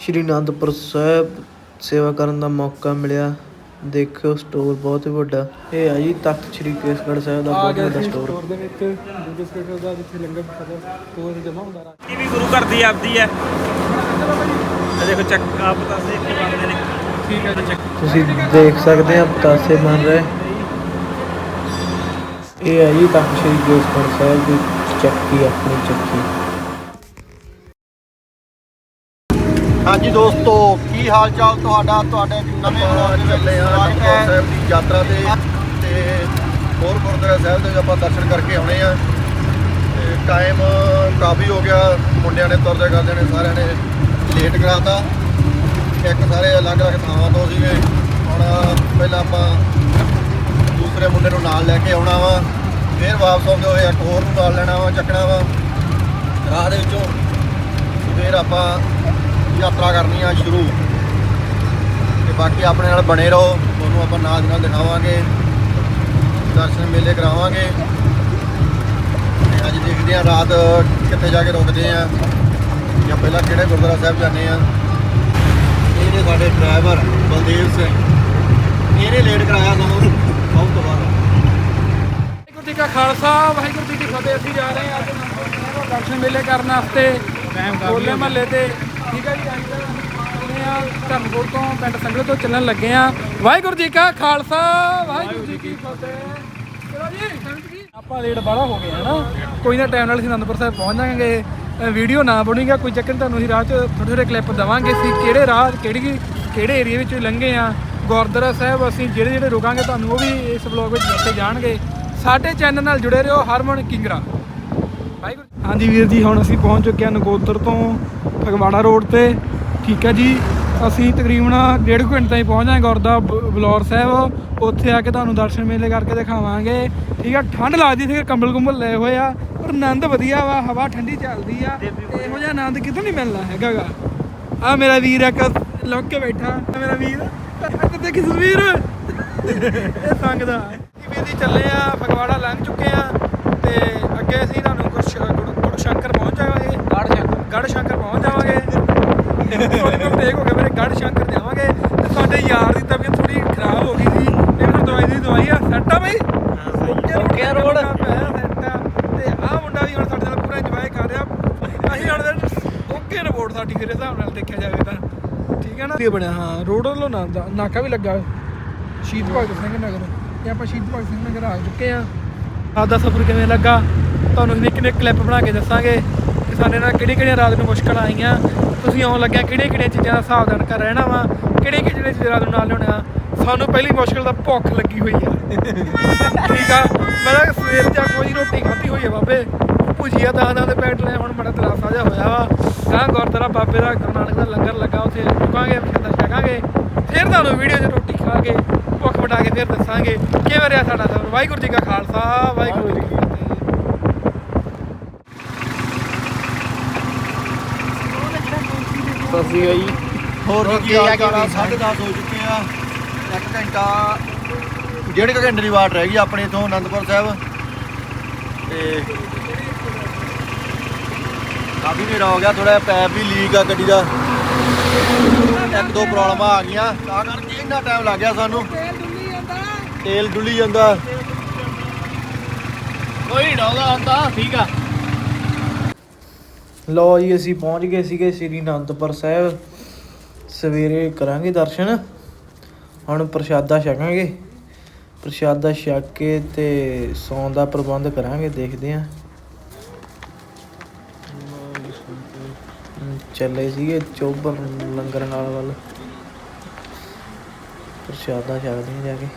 ਸ਼੍ਰੀ ਅਨੰਦਪੁਰ ਸਾਹਿਬ ਸੇਵਾ ਕਰਨ ਦਾ ਮੌਕਾ ਮਿਲਿਆ। ਦੇਖਿਓ ਸਟੋਰ ਬਹੁਤ ਹੀ ਵੱਡਾ। ਇਹ ਆ ਜੀ ਤਖਤ ਸ਼੍ਰੀ ਕੇਸਗੜ੍ਹ ਸਾਹਿਬ ਦਾ ਆ ਬਹੁਤ ਵੱਡਾ ਸਟੋਰ ਸਟੋਰ ਦੇ ਵਿੱਚ। ਦੂਜੇ ਸਟੇਟਰ ਦਾ ਜਿੱਥੇ ਲੰਗਰ ਪ੍ਰਸ਼ਾਦਾ ਸਟੋਰ ਜਮਾ ਹੁੰਦਾ। ਰਾ ਇਹ ਵੀ ਗੁਰੂ ਘਰ ਦੀ ਆਪਦੀ ਹੈ। ਇਹ ਦੇਖੋ ਚੱਕ ਆਪ ਤਾਂ ਸੇ ਕੀ ਬਣਦੇ ਨੇ। ਠੀਕ ਹੈ ਜੀ। ਤੁਸੀਂ ਦੇਖ ਸਕਦੇ ਆ ਪਤਾਸੇ ਬਣ ਰਹੇ। ਇਹ ਹੈ ਜੀ ਤਖਤ ਸ਼੍ਰੀ ਕੇਸਗੜ੍ਹ ਸਾਹਿਬ ਦੀ ਚੱਕੀ ਆਪਣੀ ਚੱਕੀ। ਹਾਂਜੀ ਦੋਸਤੋ ਕੀ ਹਾਲ ਚਾਲ ਤੁਹਾਡਾ? ਤੁਹਾਡੇ ਨਵੇਂ ਵਲੌਗ ਦੇ ਵਿੱਚ ਸਵਾਗਤ ਹੈ। ਸਾਹਿਬ ਦੀ ਯਾਤਰਾ ਤੇ ਤੇ ਹੋਰ ਗੁਰਦੁਆਰਾ ਸਾਹਿਬ ਦੇ ਆਪਾਂ ਦਰਸ਼ਨ ਕਰਕੇ ਆਉਣੇ ਆ ਤੇ ਟਾਈਮ ਕਾਫੀ ਹੋ ਗਿਆ ਮੁੰਡਿਆਂ ਨੇ ਤੁਰਦੇ ਕਰਦੇ ਨੇ ਸਾਰਿਆਂ ਨੇ ਲੇਟ ਕਰਾਤਾ। ਇੱਕ ਸਾਰੇ ਅਲੱਗ-ਅਲੱਗ ਥਾਵਾਂ ਤੋਂ ਸੀਗੇ। ਹੁਣ ਪਹਿਲਾਂ ਆਪਾਂ ਦੂਸਰੇ ਮੁੰਡੇ ਨੂੰ ਨਾਲ ਲੈ ਕੇ ਆਉਣਾ ਵਾ। ਫਿਰ ਵਾਪਸ ਆਉਂਦੇ ਹੋਏ ਇੱਕ ਹੋਰ ਨੂੰ ਨਾਲ ਲੈਣਾ ਵਾ ਚੱਕਣਾ ਵਾ। ਰਾਹ ਦੇ ਵਿੱਚੋਂ। ਫਿਰ ਆਪਾਂ ਯਾਤਰਾ ਕਰਨੀ ਆ ਸ਼ੁਰੂ। ਤੇ ਬਾਕੀ ਆਪਣੇ ਨਾਲ ਬਣੇ ਰਹੋ ਤੁਹਾਨੂੰ ਆਪਾਂ ਨਾਲ ਨਾਲ ਦਿਖਾਵਾਂਗੇ। ਦਰਸ਼ਨ ਮੇਲੇ ਕਰਾਵਾਂਗੇ। ਅੱਜ ਦੇਖਦੇ ਆ ਰਾਤ ਕਿੱਥੇ ਜਾ ਕੇ ਰੁਕਦੇ ਆ ਜਾਂ ਪਹਿਲਾਂ ਕਿਹੜੇ ਗੁਰਦੁਆਰਾ ਸਾਹਿਬ ਜਾਂਦੇ ਆ। ਇਹ ਨੇ ਸਾਡੇ ਡਰਾਈਵਰ ਬਲਦੇਵ ਸਿੰਘ। ਇਹਨੇ ਲੇਟ ਕਰਾਇਆ ਸਾਨੂੰ ਬਹੁਤ ਬਾਅਦ। ਵਾਹਿਗੁਰੂ ਜੀ ਕਾ ਖਾਲਸਾ ਵਾਹਿਗੁਰੂ ਜੀ ਕੀ ਫਤਿਹ। ਅਸੀਂ ਜਾ ਰਹੇ ਹਾਂ ਅੱਜ ਦਰਸ਼ਨ ਮੇਲੇ ਕਰਨ ਵਾਸਤੇ ਹੋਲੇ ਮਹੱਲੇ ਤੇ। ਠੀਕ ਹੈ ਜੀ, ਅੱਜ ਅਸੀਂ ਆ ਧਰਮਪੁਰ ਤੋਂ ਪਿੰਡ ਸੰਗਲ ਤੋਂ ਚੱਲਣ ਲੱਗੇ ਆ। ਵਾਹਿਗੁਰੂ ਜੀ ਕਾ ਖਾਲਸਾ, ਵਾਹਿਗੁਰੂ ਜੀ ਕੀ ਫਤਿਹ। ਚਲੋ ਜੀ ਸੰਗਤ ਜੀ ਆਪਾਂ ਲੇਟ ਬਾਹਲਾ ਹੋ ਗਏ ਹਨਾ ਕੋਈ ਨਾ ਟਾਈਮ ਨਾਲ ਅਸੀਂ ਅਨੰਦਪੁਰ ਸਾਹਿਬ ਪਹੁੰਚ ਜਾਵਾਂਗੇ। ਵੀਡੀਓ ਨਾ ਬਣੇਗਾ, ਕੋਈ ਚੱਕਰ ਤੁਹਾਨੂੰ ਅਸੀਂ ਰਾਹ 'ਚ ਥੋੜੇ ਥੋੜੇ ਕਲਿੱਪ ਦਵਾਂਗੇ। ਅਸੀਂ ਕਿਹੜੇ ਰਾਹ, ਕਿਹੜੀ ਕਿਹੜੇ ਏਰੀਆ ਵਿੱਚ ਲੰਘੇ ਆ? ਗੁਰਦੁਆਰਾ ਸਾਹਿਬ ਅਸੀਂ ਜਿਹੜੇ ਜਿਹੜੇ ਰੁਕਾਂਗੇ, ਤੁਹਾਨੂੰ ਉਹ ਵੀ ਇਸ ਵਲੌਗ ਵਿੱਚ ਦੱਸੇ ਜਾਣਗੇ। ਸਾਡੇ ਚੈਨਲ ਨਾਲ ਜੁੜੇ ਰਹੋ, ਹਰਮਨ ਕਿੰਗਰਾ। ਵਾਹਿਗੁਰੂ ਹਾਂਜੀ ਵੀਰ ਜੀ, ਹੁਣ ਅਸੀਂ ਪਹੁੰਚ ਚੁੱਕੇ ਹਾਂ ਨਗੋਦਰ ਤੋਂ ਫਗਵਾੜਾ ਰੋਡ ਤੇ। ਠੀਕ ਹੈ ਜੀ, ਅਸੀਂ ਤਕਰੀਬਨ ਡੇਢ ਕੁ ਘੰਟੇ ਤਾਈਂ ਪਹੁੰਚ ਜਾਵਾਂਗੇ ਗੁਰਦਾ ਬਲੌਰ ਸਾਹਿਬ। ਉੱਥੇ ਆ ਕੇ ਤੁਹਾਨੂੰ ਦਰਸ਼ਨ ਮੇਲੇ ਕਰਕੇ ਦਿਖਾਵਾਂਗੇ। ਠੀਕ ਆ ਠੰਡ ਲੱਗਦੀ ਸੀ, ਕੰਬਲ ਕੁੰਬਲ ਲਏ ਹੋਏ ਆ, ਪਰ ਆਨੰਦ ਵਧੀਆ ਵਾ, ਹਵਾ ਠੰਡੀ ਚੱਲਦੀ ਆ। ਇਹੋ ਜਿਹਾ ਆਨੰਦ ਕਿਤੋਂ ਨਹੀਂ ਮਿਲਣਾ ਹੈਗਾ ਗਾ ਆ ਮੇਰਾ ਵੀਰ ਇੱਕ ਲੁੱਕ ਕੇ ਬੈਠਾ ਮੇਰਾ ਵੀਰ। ਇੱਧਰ ਦੇਖੀ ਸੁਵੀਰ ਇਹ ਸੰਗ ਦਾ। ਵੀਰ ਜੀ, ਚੱਲੇ ਆ, ਫਗਵਾੜਾ ਲੰਘ ਚੁੱਕੇ ਆ ਤੇ ਅੱਗੇ ਅਸੀਂ ਤੁਹਾਨੂੰ ਗੁਰਸ਼- ਗੁਰ- ਗੁਰਸ਼ੰਕਰ ਪਹੁੰਚ ਜਾਵਾਂਗੇ ਗੜ ਸ਼ੰਕਰ ਗੜ ਸ਼ੰਕਰ ਪਹੁੰਚ ਜਾਵਾਂਗੇ ਸੋਰੀ ਮੈਂ ਟੇਕ ਹੋ ਗਿਆ ਮੇਰੇ ਗੜ ਸ਼ੰਕਰ ਜਾਵਾਂਗੇ ਤੇ ਸਾਡੇ ਯਾਰ ਦੀ ਤਬੀਅਤ ਥੋੜੀ ਖਰਾਬ ਹੋ ਗਈ ਸੀ ਤੇ ਮੈਨੂੰ ਦਵਾਈ ਦੀ ਦਵਾਈ ਆ ਸੈੱਟ ਆ ਬਈ ਓਕੇ ਰੋਡ ਸੈੱਟ ਆ ਤੇ ਆਹ ਮੁੰਡਾ ਵੀ ਹੁਣ ਸਾਡੇ ਨਾਲ ਪੂਰਾ ਇੰਜੋਏ ਕਰ ਰਿਹਾ ਅਸੀਂ ਹੁਣ ਓਕੇ ਰਿਪੋਰਟ ਸਾਡੀ ਮੇਰੇ ਹਿਸਾਬ ਨਾਲ ਦੇਖਿਆ ਜਾਵੇ ਤਾਂ। ਠੀਕ ਹੈ ਨਾ? ਇਹ ਬਣਿਆ ਹਾਂ। ਰੋਡ ਵੱਲੋਂ ਨਾ ਨਾਕਾ ਵੀ ਲੱਗਾ। ਸ਼ਹੀਦ ਭਗਤ ਸਿੰਘ ਨਗਰ। ਤੇ ਆਪਾਂ ਸ਼ਹੀਦ ਭਗਤ ਸਿੰਘ ਨਗਰ ਆ ਚੁੱਕੇ ਆ ਆਪਦਾ ਸਫ਼ਰ ਕਿਵੇਂ ਲੱਗਾ? ਤੁਹਾਨੂੰ ਨਿੱਕੇ ਨਿੱਕੇ ਕਲਿੱਪ ਬਣਾ ਕੇ ਦੱਸਾਂਗੇ ਕਿ ਸਾਡੇ ਨਾਲ ਕਿਹੜੀ ਕਿਹੜੀਆਂ ਰਾਤ ਨੂੰ ਮੁਸ਼ਕਲ ਆਈਆਂ। ਤੁਸੀਂ ਆਉਣ ਲੱਗਿਆ ਕਿਹੜੀਆਂ ਕਿਹੜੀਆਂ ਚੀਜ਼ਾਂ ਦਾ ਸਾਵਧਾਨ ਕਰ ਰਹਿਣਾ ਵਾ? ਕਿਹੜੀਆਂ ਕਿਹੜੀਆਂ ਚੀਜ਼ਾਂ ਰਾਤ ਨੂੰ ਨਾਲ ਲਿਆਉਣਾ ਸਾਨੂੰ ਪਹਿਲੀ ਮੁਸ਼ਕਲ ਤਾਂ ਭੁੱਖ ਲੱਗੀ ਹੋਈ ਆ। ਠੀਕ ਆ? ਮੈਂ ਤਾਂ ਸਵੇਰ ਚ ਅੱਠ ਵਜੇ ਰੋਟੀ ਖਾਧੀ ਹੋਈ ਆ ਬਾਬੇ। ਭੁਜੀਆ ਦਾ ਦਾ ਦੇ ਪੈਕਟ ਲੈ ਹੁਣ ਬੜਾ ਤਲਾਸਾ ਜਿਹਾ ਹੋਇਆ ਵਾ। ਕਹਾਂ ਗੁਰਦੁਆਰਾ ਬਾਬੇ ਦਾ ਗੁਰੂ ਨਾਨਕ ਦਾ ਲੰਗਰ ਲੱਗਾ ਉੱਥੇ ਰੁਕਾਂਗੇ ਪ੍ਰਸ਼ਾਦਾ ਛਕਾਂਗੇ ਫਿਰ ਤੁਹਾਨੂੰ ਵੀਡੀਓ 'ਚ ਰੋਟੀ ਖਾ ਕੇ ਭੁੱਖ ਮਿਟਾ ਕੇ ਫਿਰ ਦੱਸਾਂਗੇ ਕਿਵੇਂ ਰਿਹਾ ਸਾਡਾ ਸਫ਼ਰ। ਵਾਹਿਗੁਰੂ ਜੀ ਕਾ ਖਾਲਸਾ ਵਾਹਿਗੁਰੂ ਜੀ ਕੀ ਫਤਿਹ। ਸਸੀ ਗਈ ਹੋਰ ਕੀ ਹਾਲ ਚਾਲ ਆ? 10:30 ਹੋ ਚੁੱਕੇ ਆ। ਇੱਕ ਘੰਟਾ ਡੇਢ ਕੁ ਘੰਟੇ ਦੀ ਵਾਟ ਰਹਿ ਗਈ ਆਪਣੇ ਤੋਂ ਅਨੰਦਪੁਰ ਸਾਹਿਬ। ਤੇ ਕਾਫੀ ਹਨੇਰਾ ਹੋ ਗਿਆ ਥੋੜਾ ਪੈਪ ਵੀ ਲੀਕ ਆ ਗੱਡੀ ਦਾ। ਇੱਕ ਦੋ ਪ੍ਰੋਬਲਮਾਂ ਆ ਗਈਆਂ। ਤਾਂ ਕਰਕੇ ਇੰਨਾ ਟਾਈਮ ਲੱਗ ਗਿਆ ਸਾਨੂੰ। ਤੇਲ ਡੁੱਲੀ ਜਾਂਦਾ। ਕੋਈ ਡੋਗਾ ਹੁੰਦਾ ਠੀਕ ਆ। ਲੋ ਜੀ ਅਸੀਂ ਪਹੁੰਚ ਗਏ ਸੀਗੇ ਸ੍ਰੀ ਅਨੰਦਪੁਰ ਸਾਹਿਬ। ਸਵੇਰੇ ਕਰਾਂਗੇ ਦਰਸ਼ਨ। ਹੁਣ ਪ੍ਰਸ਼ਾਦਾ ਛਕਾਂਗੇ। ਪ੍ਰਸ਼ਾਦਾ ਛਕ ਕੇ ਤੇ ਸੌਣ ਦਾ ਪ੍ਰਬੰਧ ਕਰਾਂਗੇ ਦੇਖਦੇ ਆਂ। ਚੱਲੇ ਸੀਗੇ ਚੋਬਰ ਲੰਗਰ ਹਾਲ ਵੱਲ। ਪ੍ਰਸ਼ਾਦਾ ਛਕਦੇ ਆਂ ਜਾ ਕੇ।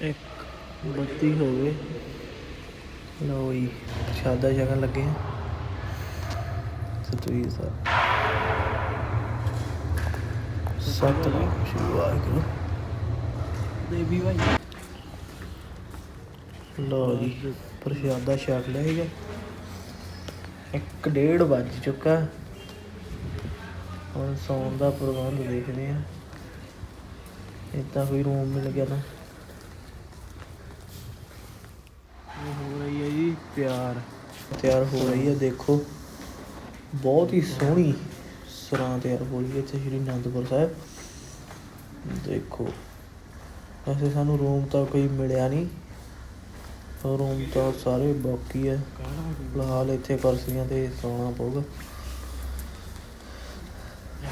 ਇੱਕ ਬੱਤੀ ਹੋ ਗਏ ਲਓ ਜੀ ਪ੍ਰਸ਼ਾਦਾ ਛਕਣ ਲੱਗੇ ਆ। ਸਤਵੀਰ ਸਾਹਿਬ। ਸਤਨਾਮ ਸ਼੍ਰੀ ਵਾਹਿਗੁਰੂ। ਦੇਵੀ ਭਾਈ। ਲਓ ਜੀ ਪ੍ਰਸ਼ਾਦਾ ਛਕ ਲਿਆ ਸੀਗਾ। ਇੱਕ ਡੇਢ ਵੱਜ ਚੁੱਕਾ। ਹੁਣ ਸੌਣ ਦਾ ਪ੍ਰਬੰਧ ਦੇਖਦੇ ਆ ਇੱਦਾਂ ਕੋਈ ਰੂਮ ਮਿਲ ਗਿਆ ਤਾਂ। ਇਹ ਹੋ ਰਹੀ ਹੈ ਜੀ ਪਿਆਰ ਤਿਆਰ ਹੋ ਰਹੀ ਹੈ ਦੇਖੋ। ਬਹੁਤ ਹੀ ਸੋਹਣੀ ਸਰਾਂ ਤਿਆਰ ਹੋਈ ਹੈ ਇੱਥੇ ਸ਼੍ਰੀ ਅਨੰਦਪੁਰ ਸਾਹਿਬ। ਦੇਖੋ ਵੈਸੇ ਸਾਨੂੰ ਰੂਮ ਤਾਂ ਕੋਈ ਮਿਲਿਆ ਨਹੀਂ। ਰੂਮ ਤਾਂ ਸਾਰੇ ਬਾਕੀ ਹੈ ਫਿਲਹਾਲ ਇੱਥੇ ਕੁਰਸੀਆਂ ਤੇ ਸੌਣਾ ਪਊਗਾ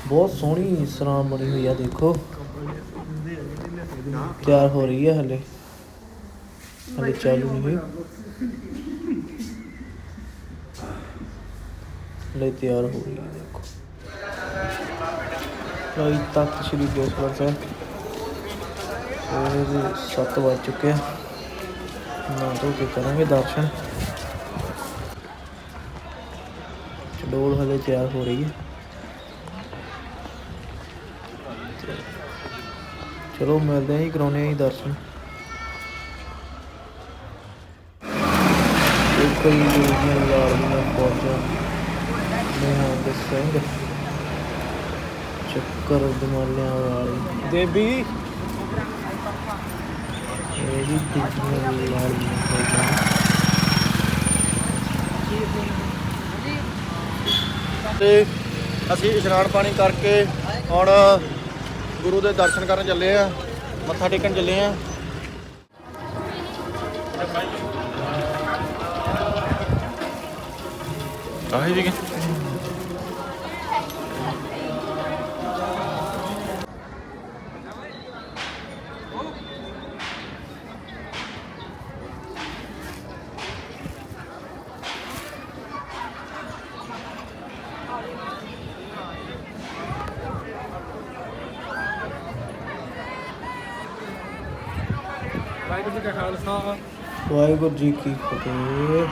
ਬਹੁਤ ਸੋਹਣੀ ਸਰਾਂ ਬਣੀ ਹੋਈ ਆ, ਦੇਖੋ। ਤਿਆਰ ਹੋ ਰਹੀ ਹੈ ਹਲੇ। ਹਲੇ ਚਾਲੂ ਨਹੀਂ ਹੋਈ। ਹਲੇ ਤਿਆਰ ਹੋ ਰਹੀ ਹੈ ਦੇਖੋ। ਲੋਈ ਤਖਤ ਸ਼੍ਰੀ ਕੇਸਗੜ੍ਹ ਸਾਹਿਬ। ਇਹ ਵੀ ਸੱਤ ਵੱਜ ਚੁੱਕੇ ਆ। ਨਾ ਧੋ ਕੇ ਕਰਾਂਗੇ, ਦਰਸ਼ਨ। ਚਡੋਲ ਹਲੇ ਤਿਆਰ ਹੋ ਰਹੀ ਹੈ। ਚਲੋ, ਮਿਲਦੇ ਆਂ ਜੀ ਕਰਾਉਣੇ ਆਂ ਦਰਸ਼ਨ। ਇੱਕ ਹੀ ਜਿਹੜੀਆਂ ਲਾੜੀਆਂ ਪਹੁੰਚਾਂ ਨਿਹੰਗ ਸਿੰਘ ਚੱਕਰ ਦਮਾਲਿਆਂ ਵਾਲੀ। ਦੇਬੀ ਇਹ ਵੀ ਦੂਜੀਆਂ ਲਾੜੀਆਂ ਤੇ ਅਸੀਂ ਇਸ਼ਨਾਨ ਪਾਣੀ ਕਰਕੇ ਹੁਣ ਗੁਰੂ ਦੇ ਦਰਸ਼ਨ ਕਰਨ ਚੱਲੇ ਆ, ਮੱਥਾ ਟੇਕਣ ਚੱਲੇ ਆ। ਆਹੀ ਜੀ। ਕਾ ਖਾਲਸਾ। ਵਾਹਿਗੁਰੂ ਜੀ ਕੀ ਫਤਿਹ।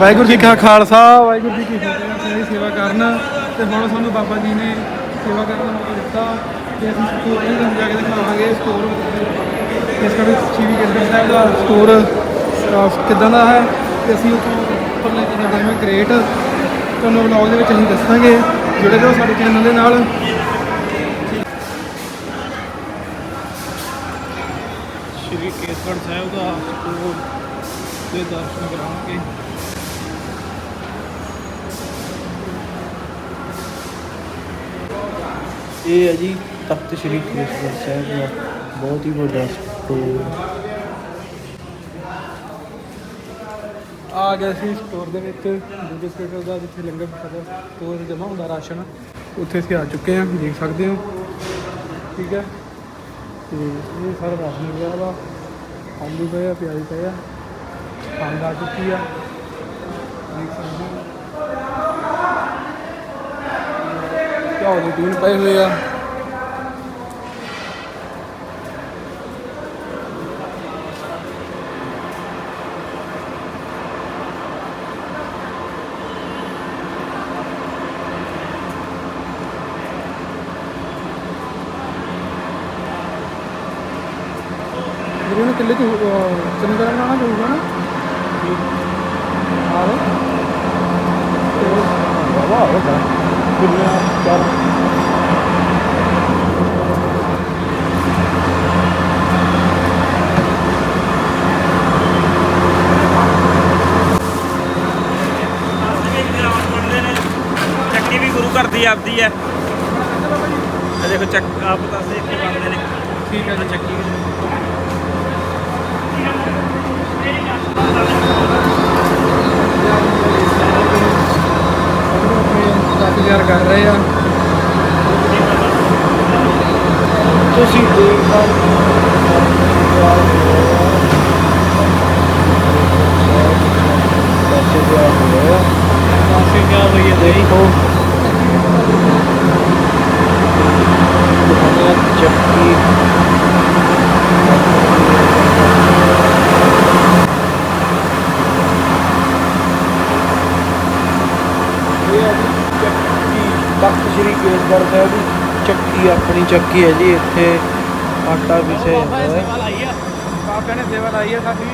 ਵਾਹਿਗੁਰੂ ਜੀ ਕਾ ਖਾਲਸਾ ਵਾਹਿਗੁਰੂ ਜੀ ਕੀ ਫਤਿਹ। ਅਸੀਂ ਇਹਦੀ ਸੇਵਾ ਕਰਨ ਤੇ ਹੁਣ ਸਾਨੂੰ ਬਾਬਾ ਜੀ ਨੇ ਸੇਵਾ ਕਰਨ ਦਾ ਮੌਕਾ ਦਿੱਤਾ ਤੇ ਅਸੀਂ ਸਟੋਰ ਵੀ ਤੁਹਾਨੂੰ ਜਾ ਕੇ ਦਿਖਾਵਾਂਗੇ ਸਟੋਰ ਇਸ ਕਰਕੇ ਸ਼੍ਰੀ ਕੇਸਗੜ੍ਹ ਸਾਹਿਬ ਦਾ ਸਟੋਰ ਕਿੱਦਾਂ ਦਾ ਹੈ ਤੇ ਅਸੀਂ ਉੱਪਰ ਲੈ ਕੇ ਜਾਂਦੇ ਹਾਂ ਕ੍ਰੇਟ ਤੁਹਾਨੂੰ ਵਲੌਗ ਦੇ ਵਿੱਚ ਅਸੀਂ ਦੱਸਾਂਗੇ ਜੁੜੇ ਰਹੋ ਸਾਡੇ ਚੈਨਲ ਦੇ ਨਾਲ ਸ਼੍ਰੀ ਕੇਸਗੜ੍ਹ ਸਾਹਿਬ ਦਾ ਸਟੋਰ ਦੇ ਦਰਸ਼ਨ ਕਰਾਵਾਂਗੇ ਇਹ ਹੈ ਜੀ ਤਖਤ ਸ੍ਰੀ ਕੇਸਗੜ੍ਹ ਸਾਹਿਬ ਦਾ ਬਹੁਤ ਹੀ ਵੱਡਾ ਸਟੋਰ। ਆ ਗਿਆ ਸੀ ਸਟੋਰ ਦੇ ਵਿੱਚ ਦੂਜੇ ਸਟੇਟਰ ਦਾ ਜਿੱਥੇ ਲੰਗਰ ਪ੍ਰਸ਼ਾਦਾ ਸਟੋਰ ਜਮ੍ਹਾਂ ਹੁੰਦਾ ਰਾਸ਼ਨ ਉੱਥੇ ਅਸੀਂ ਆ ਚੁੱਕੇ ਹਾਂ ਦੇਖ ਸਕਦੇ ਹੋ। ਠੀਕ ਹੈ। ਤੇ ਇਹ ਸਾਰਾ ਰਾਸ਼ਨ ਪਿਆ ਵਾ। ਆਲੂ ਪਏ ਆ ਪਿਆਜ਼ ਪਏ ਆ। ਖੰਡ ਆ ਚੁੱਕੀ ਆ। ਦੇਖ ਸਕਦੇ ਹੋ। ਘਿਓ ਦੇ ਟੀਨ ਪਏ ਹੋਏ ਆ ਵੀਰੇ ਨੂੰ ਕਿੱਲੇ ਚ ਚੰਨ ਕਰਨ ਆਣਾ ਜਾਊਗਾ ਨਾ ਆਹ ਵਾਹ ਵਾਹ ਵਾਹ ਕਿੰਨਾ ਚਾਰ ਚੱਕੀ ਵੀ ਗੁਰੂ ਘਰ ਦੀ ਆਪਦੀ ਹੈ। ਇਹ ਦੇਖੋ ਚੱਕ ਆਪ ਤਾਂ ਸੇ ਕੇ ਬਣਦੇ ਨੇ। ਠੀਕ ਹੈ ਜੀ। ਚੱਕੀ ਇੰਤਜ਼ਾਰ ਕਰ ਰਹੇ ਆ ਤੁਸੀਂ ਦੇਖ ਸਕਦੇ ਹੋ ਕਾਫੀ ਕਿਆ ਹੋਈ ਹੈ ਦੇਖੋ ਚੱਕੀ ਇਹ ਹੈ ਜੀ ਚੱਕੀ ਤਖਤ ਕੇਸਗੜ੍ਹ ਸਾਹਿਬ ਦੀ ਚੱਕੀ ਆਪਣੀ ਚੱਕੀ ਹੈ ਜੀ ਇੱਥੇ ਆਟਾ ਪਿਸੇ ਜਾਂਦਾ ਹੈ। ਲਾਈ ਆ। ਬਾਬਿਆਂ ਨੇ ਸੇਵਾ ਲਾਈ ਆ ਸਾਡੀ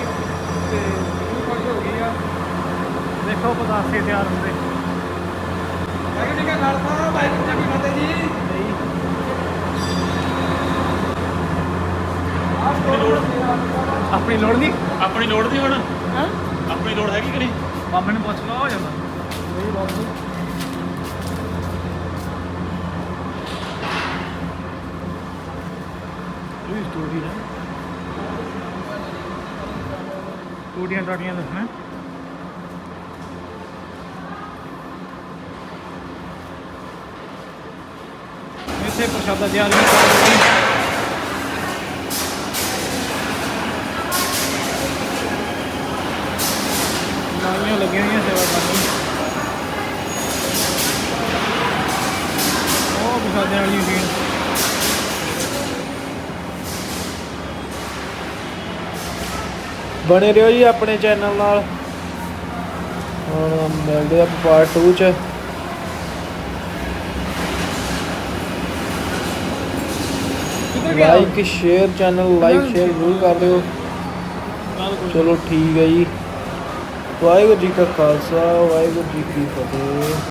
ਤੇ ਸ਼ੁਰੂ ਖੁਸ਼ ਹੋ ਗਈ ਆ। ਦੇਖੋ ਪਦਾਸੇ ਤਿਆਰ ਹੁੰਦੇ। ਵਾਹਿਗੁਰੂ ਜੀ ਕਾ ਖਾਲਸਾ ਵਾਹਿਗੁਰੂ ਜੀ ਕੀ ਫਤਿਹ ਜੀ। ਆਪਣੀ ਲੋੜ ਨਹੀਂ ਆਪਣੀ ਲੋੜ ਦੀ? ਹੁਣ? ਹਾਂ? ਆਪਣੀ ਲੋੜ ਹੈਗੀ ਕਿ ਨਹੀਂ? ਬਾਬੇ ਨੂੰ ਪੁੱਛ ਲਓ ਹੋ ਜਾਂਦਾ ਵੀ ਹੈ ਟੂਟੀਆਂ ਟਾਟੀਆਂ ਦੱਸਣਾ ਇੱਥੇ ਪ੍ਰਸ਼ਾਦਾ ਤਿਆਰ ਵੀ ਕਰ ਰਹੇ ਨਾਲੀਆਂ ਲੱਗੀਆਂ ਹੋਈਆਂ ਸੇਵਾ ਕਰਨ ਉਹ ਪ੍ਰਸ਼ਾਦਿਆਂ ਵਾਲੀ ਮਸ਼ੀਨ ਬਣੇ ਰਹੋ ਜੀ ਆਪਣੇ ਚੈਨਲ ਨਾਲ। ਹੁਣ ਮਿਲਦੇ ਆ ਪਾਰਟ 2 ਚ। ਕਿੱਧਰ ਗਿਆ like share channel like share ਜ਼ਰੂਰ ਕਰ ਦਿਓ। ਚਲੋ ਠੀਕ ਹੈ ਜੀ। ਵਾਹਿਗੁਰੂ ਜੀ ਕਾ ਖਾਲਸਾ ਵਾਹਿਗੁਰੂ ਜੀ ਕੀ ਫਤਿਹ।